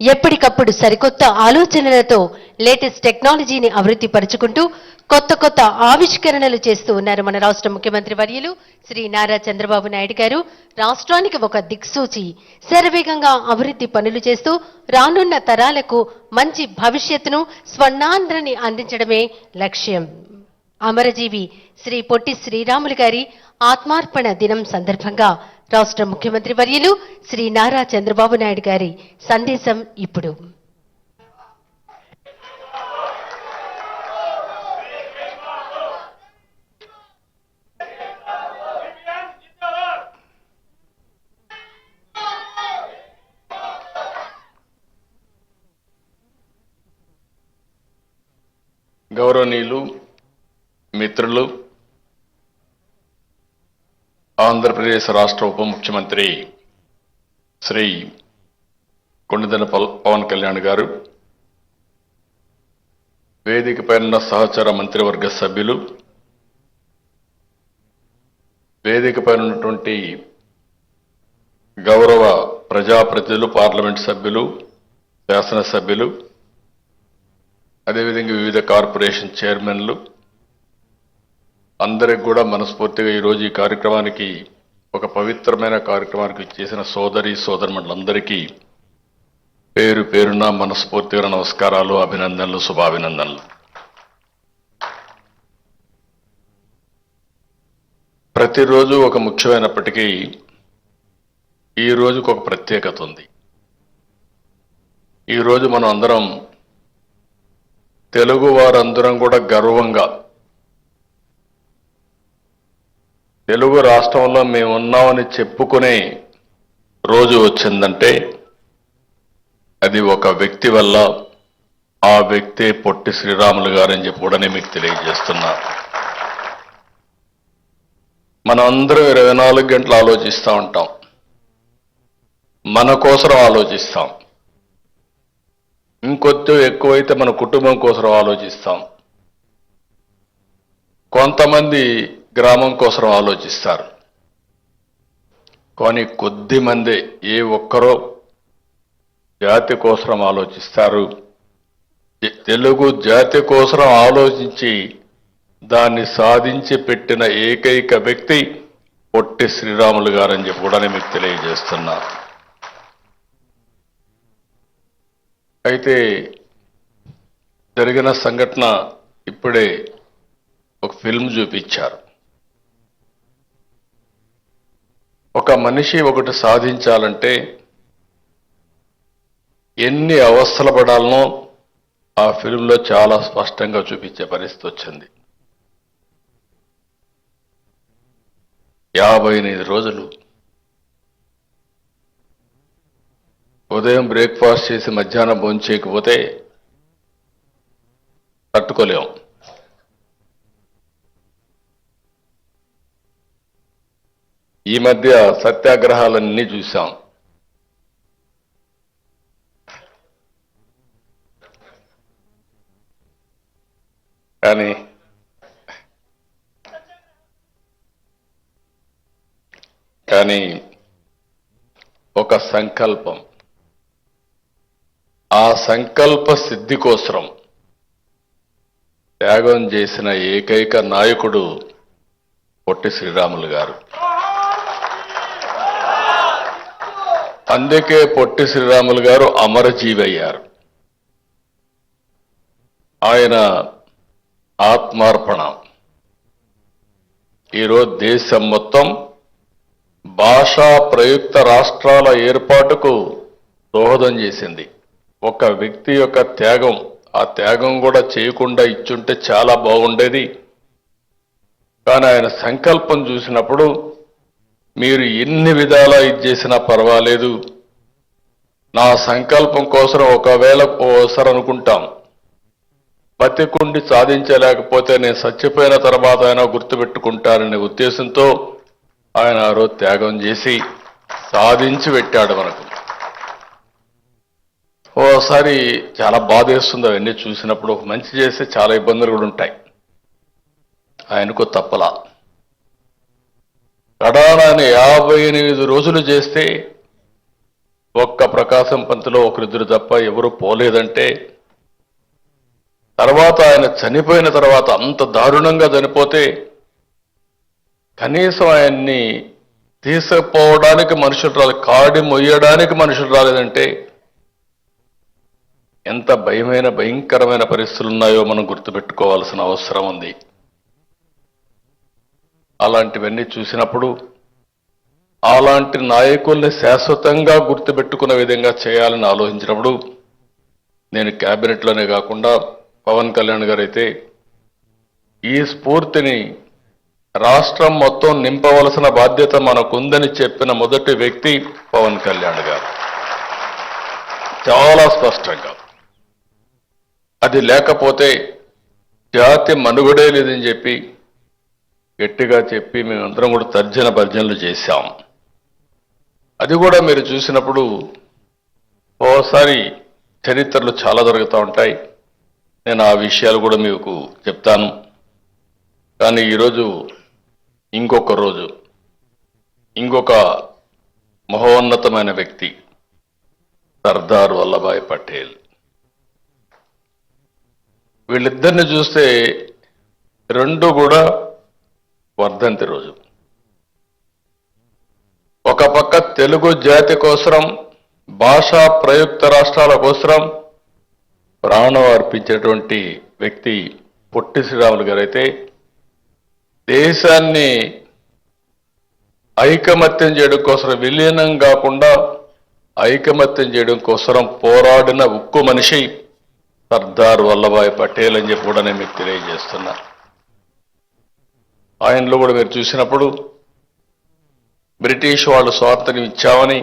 ఎప్పటికప్పుడు సరికొత్త ఆలోచనలతో లేటెస్ట్ టెక్నాలజీని అభివృద్ధి పరుచుకుంటూ కొత్త కొత్త ఆవిష్కరణలు చేస్తూ ఉన్నారు మన రాష్ట్ర ముఖ్యమంత్రి వర్యులు శ్రీ నారా చంద్రబాబు నాయుడు గారు. రాష్ట్రానికి ఒక దిక్సూచి శరవేగంగా అభివృద్ధి పనులు చేస్తూ రానున్న తరాలకు మంచి భవిష్యత్తును స్వర్ణాంధ్రని అందించడమే లక్ష్యం. అమరజీవి శ్రీ పొట్టి శ్రీరాములు గారి ఆత్మార్పణ దినం సందర్భంగా రాష్ట్ర ముఖ్యమంత్రి వర్యులు శ్రీ నారా చంద్రబాబు నాయుడు గారి సందేశం ఇప్పుడు. గౌరవనీయులు మిత్రులు ఆంధ్రప్రదేశ్ రాష్ట్ర ఉప ముఖ్యమంత్రి శ్రీ కొండదన పవన్ కళ్యాణ్ గారు వేదిక పైన సహచర మంత్రివర్గ సభ్యులు వేదిక పైన ఉన్నటువంటి గౌరవ ప్రజాప్రతినిధులు పార్లమెంట్ సభ్యులు శాసనసభ్యులు అదేవిధంగా వివిధ కార్పొరేషన్ చైర్మన్లు అందరికి కూడా మనస్ఫూర్తిగా ఈరోజు ఈ కార్యక్రమానికి ఒక పవిత్రమైన కార్యక్రమానికి చేసిన సోదరి సోదరుమండలందరికీ పేరు పేరున మనస్ఫూర్తిగా నమస్కారాలు అభినందనలు శుభాభినందనలు. ప్రతిరోజు ఒక ముఖ్యమైనప్పటికీ ఈ రోజుకు ఒక ప్రత్యేకత ఉంది. ఈ రోజు మనం అందరం తెలుగు వారందరం కూడా గర్వంగా తెలుగు రాష్ట్రంలో మేము ఉన్నామని చెప్పుకునే రోజు వచ్చిందంటే అది ఒక వ్యక్తి వల్ల ఆ వ్యక్తే పొట్టి శ్రీరాములు గారని చెప్పి కూడా మీకు తెలియజేస్తున్నా. మనం అందరం ఇరవై నాలుగు గంటలు ఆలోచిస్తూ ఉంటాం. మన కోసం ఆలోచిస్తాం. ఇంకొద్ది ఎక్కువైతే మన కుటుంబం కోసం ఆలోచిస్తాం. కొంతమంది గ్రామం కోసం ఆలోచిస్తారు. కానీ కొద్ది మంది ఏ ఒక్కరో జాతి కోసం ఆలోచిస్తారు. తెలుగు జాతి కోసం ఆలోచించి దాన్ని సాధించి పెట్టిన ఏకైక వ్యక్తి పొట్టి శ్రీరాములు గారని చెప్పి కూడా మీకు తెలియజేస్తున్నా. అయితే జరిగిన సంఘటన ఇప్పుడే ఒక ఫిల్మ్ చూపించారు. ఒక మనిషి ఒకటి సాధించాలంటే ఎన్ని అవస్థలు పడాలనో ఆ ఫిల్మ్లో చాలా స్పష్టంగా చూపించే పరిస్థితి వచ్చింది. యాభై ఎనిమిది రోజులు. ఉదయం బ్రేక్ఫాస్ట్ చేసి మధ్యాహ్నం భోజనం చేయకపోతే ఈ మధ్య సత్యాగ్రహాలన్నీ చూశాం. కానీ కానీ ఒక సంకల్పం. ఆ సంకల్ప సిద్ధి కోసం త్యాగం చేసిన ఏకైక నాయకుడు పొట్టి శ్రీరాములు గారు. అందుకే పొట్టి శ్రీరాములు గారు అమరజీవి అయ్యారు ఆయన ఆత్మార్పణ. ఈరోజు దేశం మొత్తం భాషా ప్రయుక్త రాష్ట్రాల ఏర్పాటుకు దోహదం చేసింది. ఒక వ్యక్తి యొక్క త్యాగం ఆ త్యాగం కూడా చేయకుండా ఇచ్చుంటే చాలా బాగుండేది. కానీ ఆయన సంకల్పం చూసినప్పుడు మీరు ఎన్ని విధాలా ఇది చేసినా పర్వాలేదు. నా సంకల్పం కోసం ఒకవేళ ఓసారి అనుకుంటాం. బతికుండి సాధించలేకపోతే నేను చచ్చిపోయిన తర్వాత అయినా గుర్తుపెట్టుకుంటారనే ఉద్దేశంతో ఆయన ఆ రోజు త్యాగం చేసి సాధించి పెట్టాడు మనకు. ఓసారి చాలా బాధేస్తుంది అవన్నీ చూసినప్పుడు. ఒక మంచి చేస్తే చాలా ఇబ్బందులు కూడా ఉంటాయి. ఆయనకు తప్పలా. కడాలని యాభై ఎనిమిది రోజులు చేస్తే ఒక్క ప్రకాశం పంతులో ఒకరిద్దరు తప్ప ఎవరు పోలేదంటే తర్వాత ఆయన చనిపోయిన తర్వాత అంత దారుణంగా చనిపోతే కనీసం ఆయన్ని తీసుకుపోవడానికి మనుషులు రాలేదు కాడి మొయ్యడానికి మనుషులు రాలేదంటే ఎంత భయమైన భయంకరమైన పరిస్థితులు ఉన్నాయో మనం గుర్తుపెట్టుకోవాల్సిన అవసరం ఉంది. అలాంటివన్నీ చూసినప్పుడు అలాంటి నాయకుల్ని శాశ్వతంగా గుర్తుపెట్టుకున్న విధంగా చేయాలని ఆలోచించినప్పుడు నేను క్యాబినెట్లోనే కాకుండా పవన్ కళ్యాణ్ గారు అయితే ఈ స్ఫూర్తిని రాష్ట్రం మొత్తం నింపవలసిన బాధ్యత మనకుందని చెప్పిన మొదటి వ్యక్తి పవన్ కళ్యాణ్ గారు. చాలా స్పష్టంగా. అది లేకపోతే జాతి మనుగడే లేదని చెప్పి గట్టిగా చెప్పి మేమందరం కూడా తర్జన భర్జనలు చేశాం. అది కూడా మీరు చూసినప్పుడు ఓసారి చరిత్రలు చాలా జరుగుతూ ఉంటాయి. నేను ఆ విషయాలు కూడా మీకు చెప్తాను. కానీ ఈరోజు ఇంకొక రోజు ఇంకొక మహోన్నతమైన వ్యక్తి సర్దార్ వల్లభాయ్ పటేల్. వీళ్ళిద్దరిని చూస్తే రెండు కూడా వర్ధంతి రోజు. ఒక పక్క తెలుగు జాతి కోసరం భాషా ప్రయుక్త రాష్ట్రాల కోసరం ప్రాణం అర్పించేటువంటి వ్యక్తి పొట్టి శ్రీరాములు గారైతే దేశాన్ని ఐకమత్యం చేయడం కోసం విలీనం కాకుండా ఐకమత్యం చేయడం కోసం పోరాడిన ఉక్కు మనిషి సర్దార్ వల్లభాయ్ పటేల్ అని చెప్పి కూడా నేను మీకు తెలియజేస్తున్నా. ఆయనలో కూడా మీరు చూసినప్పుడు బ్రిటిష్ వాళ్ళు స్వాతంత్ర్యం ఇచ్చామని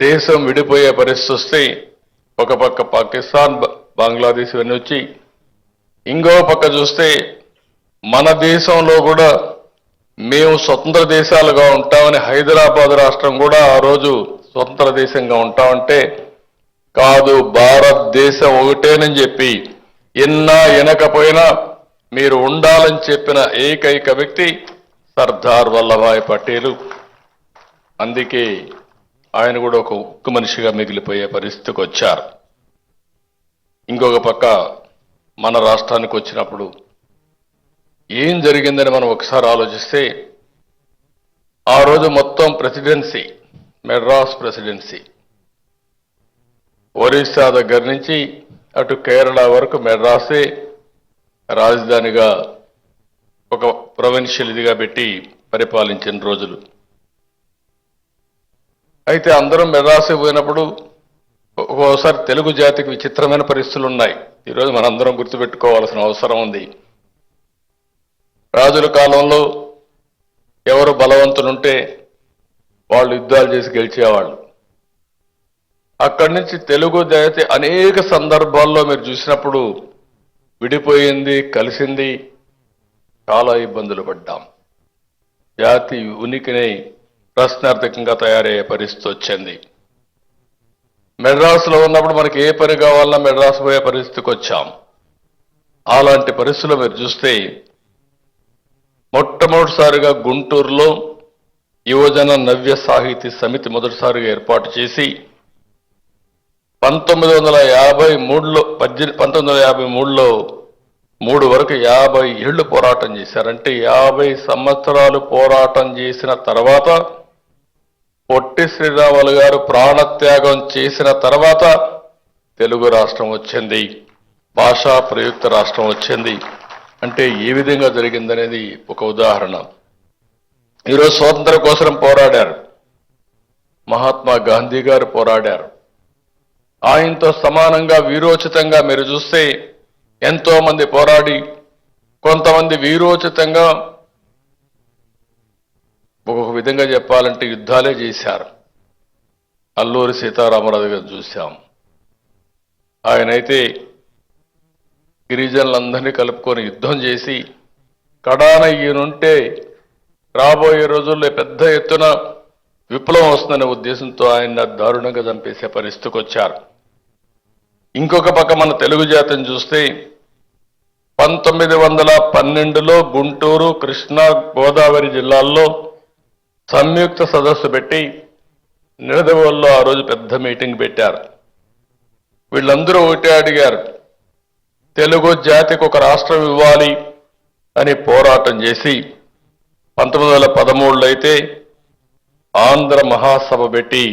దేశం విడిపోయే పరిస్థితి వస్తే ఒక పక్క పాకిస్తాన్ బంగ్లాదేశ్ ఇవన్నీ వచ్చి ఇంకో పక్క చూస్తే మన దేశంలో కూడా మేము స్వతంత్ర దేశాలుగా ఉంటామని హైదరాబాద్ రాష్ట్రం కూడా ఆ రోజు స్వతంత్ర దేశంగా ఉంటామంటే కాదు భారతదేశం ఒకటేనని చెప్పి ఎన్నా ఎనకపోయినా మీరు ఉండాలని చెప్పిన ఏకైక వ్యక్తి సర్దార్ వల్లభాయ్ పటేలు. అందుకే ఆయన కూడా ఒక ఉక్కు మనిషిగా మిగిలిపోయే పరిస్థితికి వచ్చారు. ఇంకొక పక్క మన రాష్ట్రానికి వచ్చినప్పుడు ఏం జరిగిందని మనం ఒకసారి ఆలోచిస్తే ఆ రోజు మొత్తం ప్రెసిడెన్సీ మెడ్రాస్ ప్రెసిడెన్సీ. ఒరిస్సా దగ్గర నుంచి అటు కేరళ వరకు మెడ్రాసే రాజధానిగా ఒక ప్రొవిన్షియల్ ఇదిగా పెట్టి పరిపాలించిన రోజులు. అయితే అందరం మెదాసి పోయినప్పుడు ఒక్కోసారి తెలుగు జాతికి విచిత్రమైన పరిస్థితులు ఉన్నాయి. ఈరోజు మనందరం గుర్తుపెట్టుకోవాల్సిన అవసరం ఉంది. రాజుల కాలంలో ఎవరు బలవంతులుంటే వాళ్ళు యుద్ధాలు చేసి గెలిచేవాళ్ళు. అక్కడి నుంచి తెలుగు జాతి అనేక సందర్భాల్లో మీరు చూసినప్పుడు విడిపోయింది కలిసింది చాలా ఇబ్బందులు పడ్డాం. జాతి ఉనికిని ప్రశ్నార్థకంగా తయారయ్యే పరిస్థితి వచ్చింది మెడ్రాసులో ఉన్నప్పుడు మనకి ఏ పని కావాలన్నా మెడ్రాస్ పోయే పరిస్థితికి వచ్చాం అలాంటి పరిస్థితులు మీరు చూస్తే మొట్టమొదటిసారిగా గుంటూరులో యువజన నవ్య సాహితీ సమితి మొదటిసారిగా ఏర్పాటు చేసి పంతొమ్మిది వందల యాభై మూడులో పద్దెనిమిది పంతొమ్మిది వందల యాభై మూడులో మూడు వరకు యాభై ఏళ్ళు పోరాటం చేశారంటే యాభై సంవత్సరాలు పోరాటం చేసిన తర్వాత పొట్టి శ్రీరాములు గారు ప్రాణత్యాగం చేసిన తర్వాత తెలుగు రాష్ట్రం వచ్చింది భాషా ప్రయుక్త రాష్ట్రం వచ్చింది. అంటే ఏ విధంగా జరిగిందనేది ఒక ఉదాహరణ. ఈరోజు స్వాతంత్రం కోసం పోరాడారు. మహాత్మా గాంధీ గారు పోరాడారు. ఆయనతో సమానంగా వీరోచితంగా మీరు చూస్తే ఎంతో మంది పోరాడి కొంతమంది వీరోచితంగా ఒక్కొక్క విధంగా చెప్పాలంటే యుద్ధాలే చేశారు. అల్లూరి సీతారామరాజు గారు చూశాం. ఆయనైతే గిరిజనులందరినీ కలుపుకొని యుద్ధం చేసి కడాన ఈయనుంటే రాబోయే రోజుల్లో పెద్ద ఎత్తున విప్లవం వస్తుందనే ఉద్దేశంతో ఆయన దారుణంగా చంపేసే పరిస్థితికి వచ్చారు ఇంకొక పక్క మన తెలుగు జాతిని చూస్తే పంతొమ్మిది వందల పన్నెండులో గుంటూరు కృష్ణా గోదావరి జిల్లాల్లో సంయుక్త సదస్సు పెట్టి నిడదవోల్లో ఆ రోజు పెద్ద మీటింగ్ పెట్టారు. వీళ్ళందరూ ఒకటే అడిగారు తెలుగు జాతికి ఒక రాష్ట్రం ఇవ్వాలి అని పోరాటం చేసి పంతొమ్మిది వందల పదమూడులో అయితే ఆంధ్ర మహాసభ పెట్టి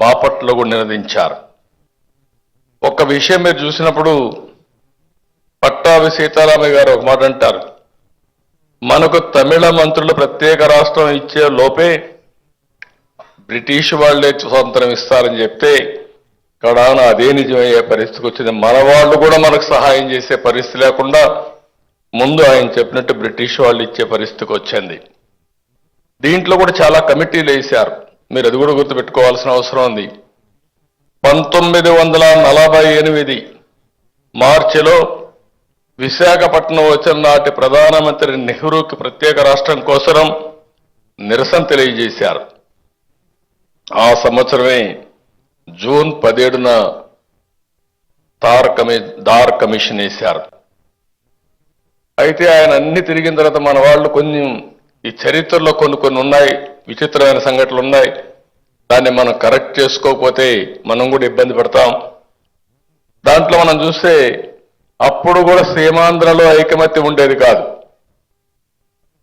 బాపట్లో కూడా నినదించారు ఒక విషయం మీరు చూసినప్పుడు పట్టాభి సీతారామయ్య గారు ఒక మాట అంటారు. మనకు తమిళ మంత్రులు ప్రత్యేక రాష్ట్రం ఇచ్చే లోపే బ్రిటిష్ వాళ్ళే స్వతంత్రం ఇస్తారని చెప్తే కడాన అదే నిజమయ్యే పరిస్థితికి వచ్చింది. మన వాళ్ళు కూడా మనకు సహాయం చేసే పరిస్థితి లేకుండా ముందు ఆయన చెప్పినట్టు బ్రిటిష్ వాళ్ళు ఇచ్చే పరిస్థితికి వచ్చింది. దీంట్లో కూడా చాలా కమిటీలు వేశారు. మీరు అది కూడా గుర్తుపెట్టుకోవాల్సిన అవసరం ఉంది. పంతొమ్మిది వందల నలభై ఎనిమిది మార్చిలో విశాఖపట్నం వచ్చిన నాటి ప్రధానమంత్రి నెహ్రూకి ప్రత్యేక రాష్ట్రం కోసం నిరసన తెలియజేశారు. ఆ సంవత్సరమే జూన్ పదిహేడున తార్ కమి దార్ కమిషన్ వేశారు. అయితే ఆయన అన్ని తిరిగిన తర్వాత మన వాళ్ళు కొన్ని ఈ చరిత్రలో కొన్ని కొన్ని ఉన్నాయి విచిత్రమైన సంఘటనలు ఉన్నాయి. దాన్ని మనం కరెక్ట్ చేసుకోకపోతే మనం కూడా ఇబ్బంది పడతాం. దాంట్లో మనం చూస్తే అప్పుడు కూడా సీమాంధ్రలో ఐకమత్యం ఉండేది కాదు.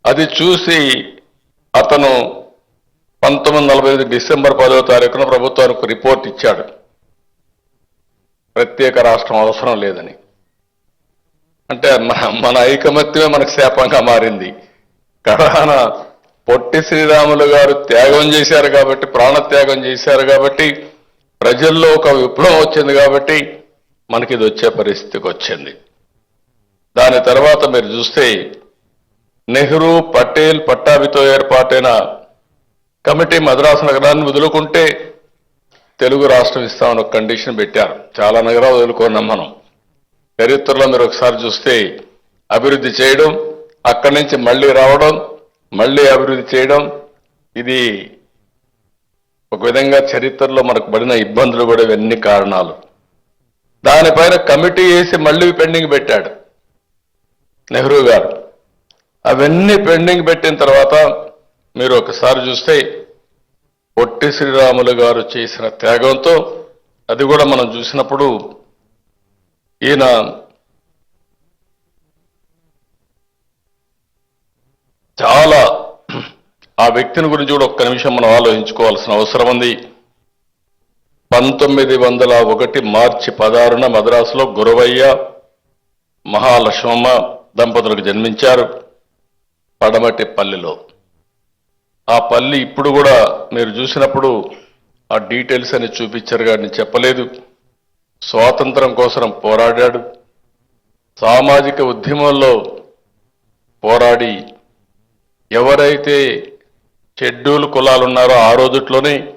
అది చూసి అతను పంతొమ్మిది నలభై ఐదు డిసెంబర్ పదో తారీఖున ప్రభుత్వానికి రిపోర్ట్ ఇచ్చాడు. ప్రత్యేక రాష్ట్రం అవసరం లేదని. అంటే మన మన ఐకమత్యమే మనకు శాపంగా మారింది. కడాన పొట్టి శ్రీరాములు గారు త్యాగం చేశారు కాబట్టి ప్రాణత్యాగం చేశారు కాబట్టి ప్రజల్లో ఒక విప్లవం వచ్చింది కాబట్టి మనకి ఇది వచ్చే పరిస్థితికి వచ్చింది దాని తర్వాత మీరు చూస్తే నెహ్రూ పటేల్ పట్టాభితో ఏర్పాటైన కమిటీ మద్రాసు నగరాన్ని వదులుకుంటే తెలుగు రాష్ట్రం ఇస్తామని ఒక కండిషన్ పెట్టారు. చాలా నగరాలు వదులుకున్నాం మనం. చరిత్రలో మీరు ఒకసారి చూస్తే అభివృద్ధి చేయడం అక్కడి నుంచి మళ్ళీ రావడం మళ్ళీ అభివృద్ధి చేయడం ఇది ఒక విధంగా చరిత్రలో మనకు పడిన ఇబ్బందులు కూడా ఇవన్నీ కారణాలు. దానిపైన కమిటీ వేసి మళ్ళీ పెండింగ్ పెట్టాడు నెహ్రూ గారు. అవన్నీ పెండింగ్ పెట్టిన తర్వాత మీరు ఒకసారి చూస్తే పొట్టి శ్రీరాములు గారు చేసిన త్యాగంతో అది కూడా మనం చూసినప్పుడు ఈయన చాలా ఆ వ్యక్తిని గురించి కూడా ఒక్క నిమిషం మనం ఆలోచించుకోవాల్సిన అవసరం ఉంది. పంతొమ్మిది వందల ఒకటి మార్చి పదహారున మద్రాసులో గురవయ్య మహాలక్ష్మమ్మ దంపతులకు జన్మించారు పడమటి పల్లెలో. ఆ పల్లి ఇప్పుడు కూడా మీరు చూసినప్పుడు ఆ డీటెయిల్స్ అని చూపించారు కానీ చెప్పలేదు. స్వాతంత్రం కోసం పోరాడాడు. సామాజిక ఉద్యమంలో పోరాడి ఎవరైతే షెడ్యూల్ కులాలున్నారో ఆ రోజుట్లోనే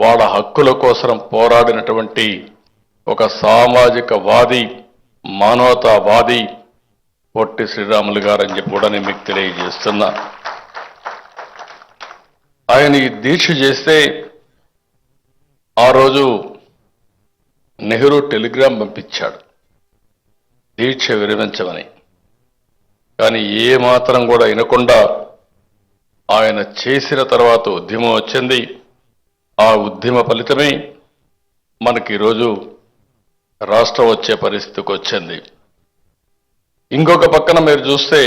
వాళ్ళ హక్కుల కోసం పోరాడినటువంటి ఒక సామాజిక వాది మానవతావాది పొట్టి శ్రీరాములు గారని చెప్పి కూడా నేను మీకు తెలియజేస్తున్నా. ఆయన ఈ దీక్ష చేస్తే ఆ రోజు నెహ్రూ టెలిగ్రామ్ పంపించాడు దీక్ష విరమించమని. కానీ ఏ మాత్రం కూడా వినకుండా ఆయన చేసిన తర్వాత ఉద్యమం వచ్చింది. ఆ ఉద్యమ ఫలితమే మనకి ఈరోజు రాష్ట్రం వచ్చే పరిస్థితికి వచ్చింది. ఇంకొక పక్కన మీరు చూస్తే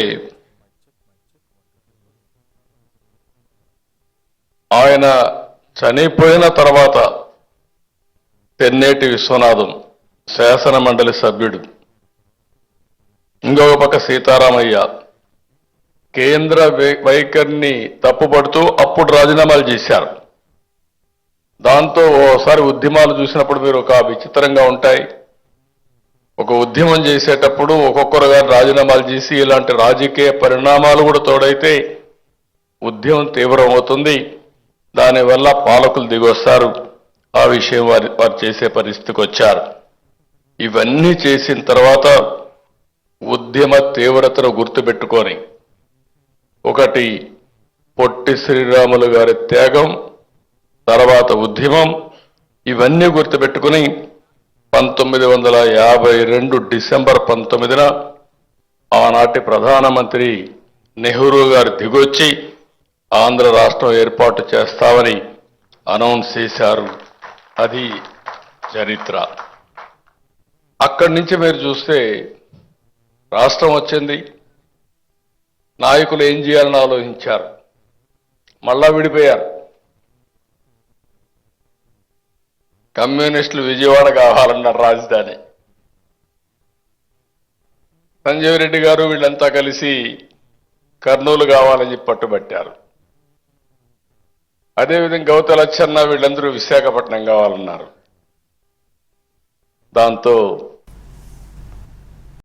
ఆయన చనిపోయిన తర్వాత తెన్నేటి విశ్వనాథం శాసన మండలి సభ్యుడు. ఇంకొక పక్క సీతారామయ్య కేంద్ర వైఖరిని తప్పుపడుతూ అప్పుడు రాజీనామాలు చేశారు. దాంతో ఓసారి ఉద్యమాలు చూసినప్పుడు మీరు ఒక విచిత్రంగా ఉంటాయి. ఒక ఉద్యమం చేసేటప్పుడు ఒక్కొక్కరు గారు రాజీనామాలు చేసి ఇలాంటి రాజకీయ పరిణామాలు కూడా తోడైతే ఉద్యమం తీవ్రమవుతుంది. దానివల్ల పాలకులు దిగొస్తారు. ఆ విషయం వారి వారు చేసే పరిస్థితికి వచ్చారు. ఇవన్నీ చేసిన తర్వాత ఉద్యమ తీవ్రతను గుర్తుపెట్టుకొని ఒకటి పొట్టి శ్రీరాములు గారి త్యాగం తర్వాత ఉద్యమం. ఇవన్నీ గుర్తుపెట్టుకుని పంతొమ్మిది వందల యాభై రెండు డిసెంబర్ పంతొమ్మిదిన ఆనాటి ప్రధానమంత్రి నెహ్రూ గారు దిగొచ్చి ఆంధ్ర రాష్ట్రం ఏర్పాటు చేస్తామని అనౌన్స్ చేశారు. అది చరిత్ర. అక్కడి నుంచి మీరు చూస్తే రాష్ట్రం వచ్చింది. నాయకులు ఏం చేయాలని ఆలోచించారు? మళ్ళా విడిపోయారు. కమ్యూనిస్టులు విజయవాడ కావాలన్నారు రాజధాని. సంజీవ్ రెడ్డి గారు వీళ్ళంతా కలిసి కర్నూలు కావాలని చెప్పి పట్టుబట్టారు. అదేవిధంగా గౌత లచ్చన్న వీళ్ళందరూ విశాఖపట్నం కావాలన్నారు. దాంతో